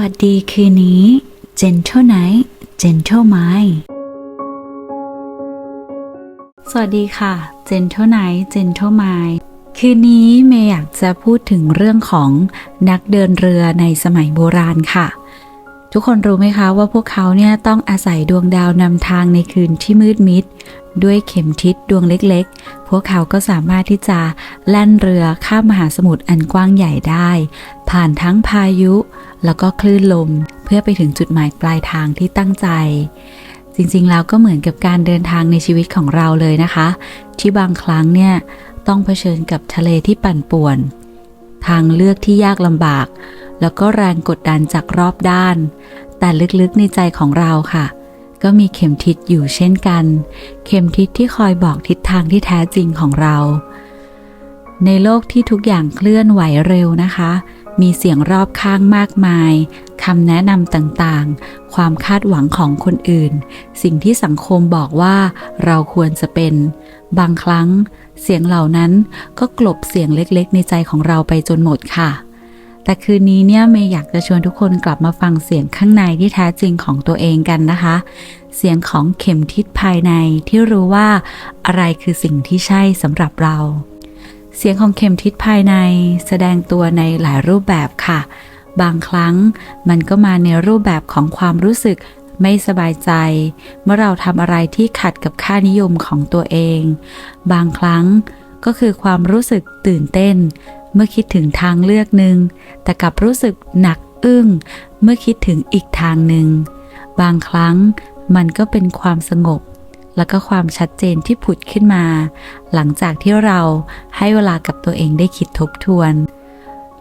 วัสดีคืนนี้ Gentle Night Gentle Mind สวัสดีค่ะ Gentle Night Gentle Mind คืนนี้เมย์อยากจะพูดถึงเรื่องของนักเดินเรือในสมัยโบราณค่ะ ทุกคนรู้ไหมคะว่าพวกเขาเนี่ยต้องอาศัยดวงดาวนำทางในคืนที่มืดมิด ด้วยเข็มทิศดวงเล็กๆ พวกเขาก็สามารถที่จะแล่นเรือข้ามมหาสมุทรอันกว้างใหญ่ได้ ผ่านทั้งพายุ แล้วก็คลื่นลมเพื่อไปถึงจุดหมายปลายทางที่ตั้งใจ จริงๆ แล้วก็เหมือนกับการเดินทางในชีวิตของเราเลยนะคะ ที่บางครั้งเนี่ยต้องเผชิญกับทะเลที่ปั่นป่วน ทางเลือกที่ยากลำบาก แล้วก็แรงกดดันจากรอบด้าน แต่ลึกๆในใจของเราค่ะ ก็มีเข็มทิศอยู่เช่นกัน เข็มทิศที่คอยบอกทิศทางที่แท้จริงของเรา ในโลกที่ทุกอย่างเคลื่อนไหวเร็วนะคะ มีเสียงรอบข้างมากมายคำแนะนำต่างๆ ความคาดหวังของคนอื่น สิ่งที่สังคมบอกว่าเราควรจะเป็น บางครั้ง เสียงเหล่านั้นก็กลบเสียงเล็กๆ ในใจของเราไปจนหมดค่ะ แต่คืนนี้เนี่ยเมย์อยากจะชวนทุกคนกลับมาฟังเสียงข้างในที่แท้จริงของตัวเองกันนะคะ เสียงของเข็มทิศภายในที่รู้ว่า อะไรคือสิ่งที่ใช่สำหรับเรา เสียงของเข็มทิศภายในแสดงตัวในหลายรูปแบบค่ะ บางครั้งมันก็มาในรูปแบบของความรู้สึกไม่สบายใจ เมื่อเราทำอะไรที่ขัดกับค่านิยมของตัวเอง บางครั้งก็คือความรู้สึกตื่นเต้น เมื่อคิดถึงทางเลือกหนึ่งแต่กลับรู้สึกหนักอึ้ง เมื่อคิดถึงอีกทางหนึ่ง บางครั้งมันก็เป็นความสงบ แล้วก็ความชัดเจนที่ผุดขึ้นมา หลังจากที่เราให้เวลากับตัวเองได้คิดทบทวน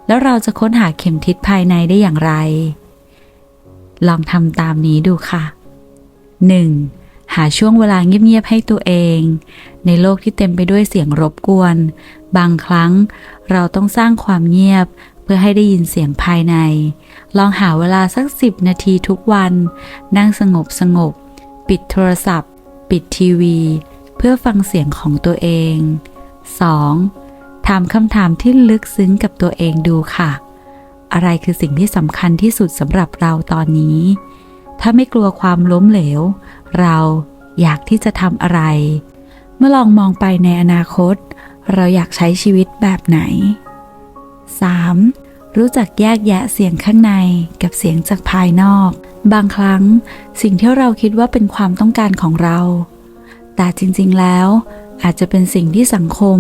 แล้วเราจะค้นหาเข็มทิศภายในได้อย่างไร ลองทำตามนี้ดูค่ะ 1. หาช่วงเวลาเงียบๆให้ตัวเอง ในโลกที่เต็มไปด้วยเสียงรบกวน บางครั้งเราต้องสร้างความเงียบเพื่อให้ได้ยินเสียงภายใน ลองหาเวลาสักสิบนาทีทุกวัน นั่งสงบสงบ ปิดโทรศัพท์ ปิดทีวี เพื่อฟังเสียงของตัวเอง 2. ถามคำถามที่ลึกซึ้งกับตัวเองดูค่ะ อะไรคือสิ่งที่สำคัญที่สุดสำหรับเราตอนนี้ ถ้าไม่กลัวความล้มเหลว เราอยากที่จะทำอะไร เมื่อลองมองไปในอนาคต เราอยากใช้ชีวิตแบบไหน 3. รู้จักแยกแยะเสียงข้างในกับเสียงจากภายนอก บางครั้งสิ่งที่เราคิดว่าเป็นความต้องการของเรา แต่จริงๆแล้ว อาจจะเป็นสิ่งที่สังคม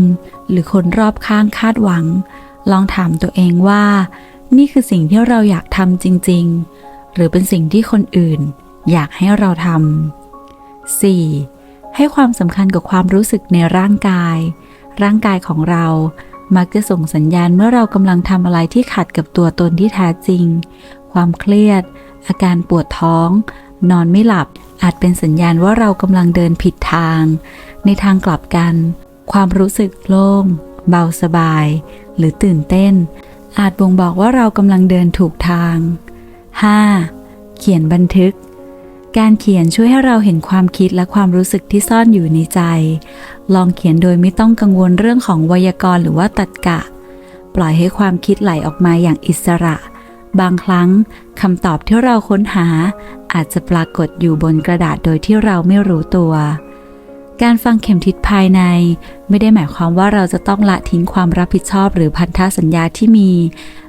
หรือคนรอบข้างคาดหวัง ลองถามตัวเองว่า นี่คือสิ่งที่เราอยากทำจริง ๆ หรือเป็นสิ่งที่คนอื่น อยากให้เราทำ 4. ให้ความสำคัญกับความรู้สึกในร่างกาย ร่างกายของเรามักจะส่งสัญญาณเมื่อเรากำลังทำอะไรที่ขัดกับตัวตนที่แท้จริง ความเครียด อาการปวดท้อง นอนไม่หลับอาจเป็นสัญญาณว่าเรากำลังเดินผิดทาง ในทางกลับกัน ความรู้สึกโล่ง เบาสบาย หรือตื่นเต้น อาจบ่งบอกว่าเรากำลังเดินถูกทาง 5. เขียนบันทึก การเขียนช่วยให้เราเห็นความคิดและความรู้สึกที่ซ่อนอยู่ในใจ ลองเขียนโดยไม่ต้องกังวลเรื่องของไวยากรณ์หรือว่าตัดกะ ปล่อยให้ความคิดไหลออกมาอย่างอิสระ บางครั้งคำตอบที่เราค้นหา อาจจะปรากฏอยู่บนกระดาษโดยที่เราไม่รู้ตัว การฟังเข็มทิศภายใน ไม่ได้หมายความว่าเราจะต้องละทิ้งความรับผิดชอบหรือพันธสัญญาที่มี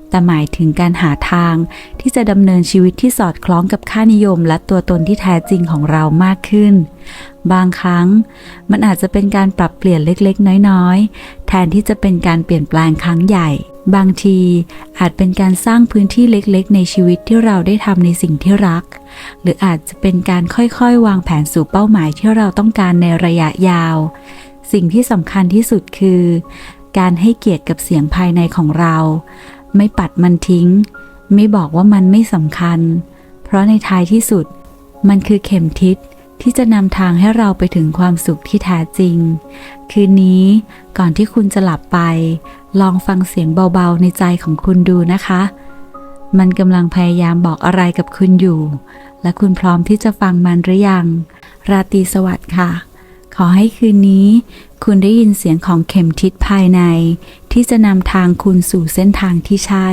แต่หมายถึงการหาทางที่จะดำเนินชีวิตที่สอดคล้องกับค่านิยมและตัวตนที่แท้จริงของเรามากขึ้น บางครั้ง มันอาจจะเป็นการปรับเปลี่ยนเล็กๆ น้อยๆ แทนที่จะเป็นการเปลี่ยนแปลงครั้งใหญ่ บางทีอาจเป็นการสร้างพื้นที่เล็กๆ ในชีวิตที่เราได้ทำในสิ่งที่รัก หรืออาจจะเป็นการค่อยๆ วางแผนสู่เป้าหมายที่เราต้องการในระยะยาว สิ่งที่สำคัญที่สุดคือ การให้เกียรติกับเสียงภายในของเรา ไม่ปัดมันทิ้ง ไม่บอกว่ามันไม่สำคัญ เพราะในท้ายที่สุด มันคือเข็มทิศ ที่จะนำทางให้เราไปถึงความสุขที่แท้จริง คืนนี้ก่อนที่คุณจะหลับไป ลองฟังเสียงเบาๆในใจของคุณดูนะคะ มันกำลังพยายามบอกอะไรกับคุณอยู่ และคุณพร้อมที่จะฟังมันหรือยัง ราตรีสวัสดิ์ค่ะ ขอให้คืนนี้ คุณได้ยินเสียงของเข็มทิศภายใน ที่จะนำทางคุณสู่เส้นทางที่ใช่